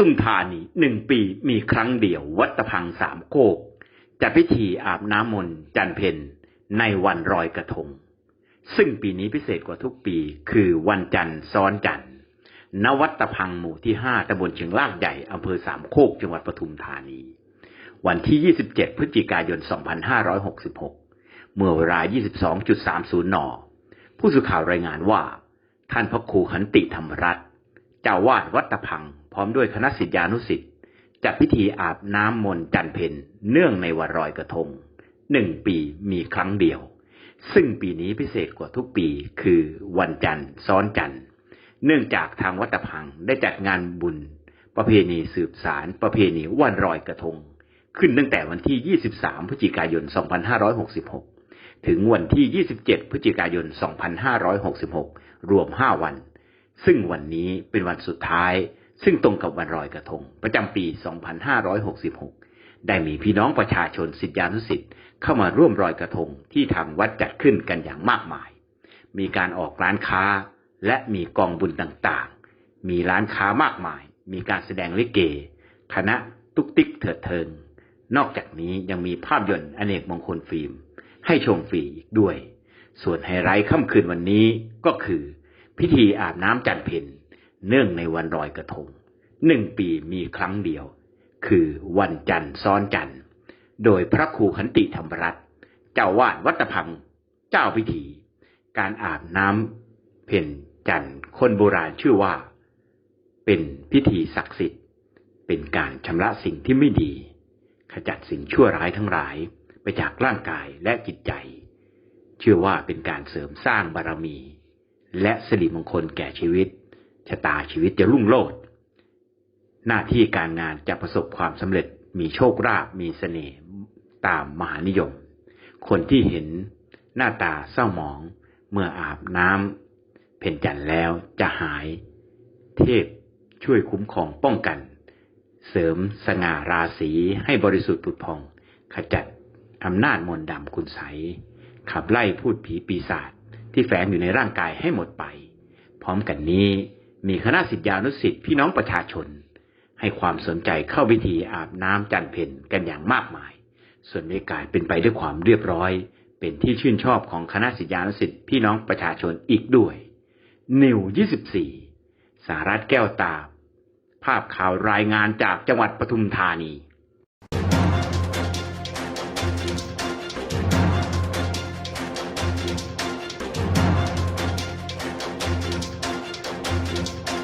ทุมธานีหนึ่งปีมีครั้งเดียววัดตะพังสามโคกจัดพิธีอาบน้ำมนต์จันเพนในวันรอยกระทง ซึ่งปีนี้พิเศษกว่าทุกปีคือวันจันทร์ซ้อนจันทร์ณวัดตะพังหมู่ที่ห้าตำบลเชียงลากใหญ่อำเภอสามโคกจังหวัดปทุมธานี วันที่ 27 พฤศจิกายน 2566 เมื่อเวลา 22.30 น ผู้สื่อข่าวรายงานว่า ท่านพระครูขันติธรรมรัตน จ้าวาดวัดตะพัง พร้อมด้วยคณะศิษยานุศิษย์จัดพิธีอาบน้ำมนต์จันเพนเนื่องในวันรอยกระทงหนึ่งปีมีครั้งเดียว ซึ่งปีนี้พิเศษกว่าทุกปีคือวันจันทร์ซ้อนจันทร์ เนื่องจากทางวัดตะพังได้จัดงานบุญ ประเพณีสืบสาร ประเพณีวันรอยกระทง ขึ้นตั้งแต่วันที่ 23 พฤศจิกายน 2566 ถึงวันที่ 27 พฤศจิกายน 2566 รวม 5 วัน ซึ่งวันนี้เป็นวันสุดท้าย ซึ่งตรงกับวันรอยกระทง ประจำปี 2566 ได้มีพี่น้องประชาชนศิษยานุศิษย์เข้ามาร่วมรอยกระทงที่ทางวัดจัดขึ้นกันอย่างมากมาย มีการออกร้านค้าและมีกองบุญต่างๆ มีร้านค้ามากมาย มีการแสดงลิเก คณะตุกติกเถิดเทิง นอกจากนี้ยังมีภาพยนตร์อเนกมงคลฟิล์ม ให้ชมฟรีอีกด้วย ส่วนไฮไลท์ค่ำคืนวันนี้ก็คือ พิธีอาบน้ำจันเพนเนื่องในวันรอยกระทงหนึ่งปีมีครั้งเดียว คือวันจันทร์ซ้อนจันทร์ โดยพระครูขันติธรรมรัตน์เจ้าวาดวัดตะพัง เจ้าพิธี การอาบน้ำเพ็ญจันทร์คนโบราณชื่อว่า เป็นพิธีศักดิ์สิทธิ์ เป็นการชำระสิ่งที่ไม่ดี ขจัดสิ่งชั่วร้ายทั้งหลายไปจากร่างกายและจิตใจ เชื่อว่าเป็นการเสริมสร้างบารมี และสิริมงคลแก่ชีวิต ชะตาชีวิตจะรุ่งโรจน์หน้าที่การงานจะประสบความสำเร็จมีโชคลาภมีเสน่ห์ตามมหานิยม คนที่เห็นหน้าตาเศร้าหมอง เมื่ออาบน้ำเพ็ญจันแล้วจะหาย เทพช่วยคุ้มครองป้องกัน เสริมสง่าราศีให้บริสุทธิ์ผุดพอง ขจัดอำนาจมนต์ดำคุณใส ขับไล่พูดผีปีศาจ ที่แฝงอยู่ในร่างกายให้หมดไป พร้อมกันนี้มีคณะสิทธิานุสิทธิ์พี่น้องประชาชน ให้ความสนใจเข้าพิธีอาบน้ำจันเพนกันอย่างมากมาย ส่วนบรรยากาศเป็นไปด้วยความเรียบร้อย เป็นที่ชื่นชอบของคณะสิทธิานุสิทธิ์พี่น้องประชาชนอีกด้วย นิว 24 สารัตแก้วตา ภาพข่าวรายงานจากจังหวัดปทุมธานี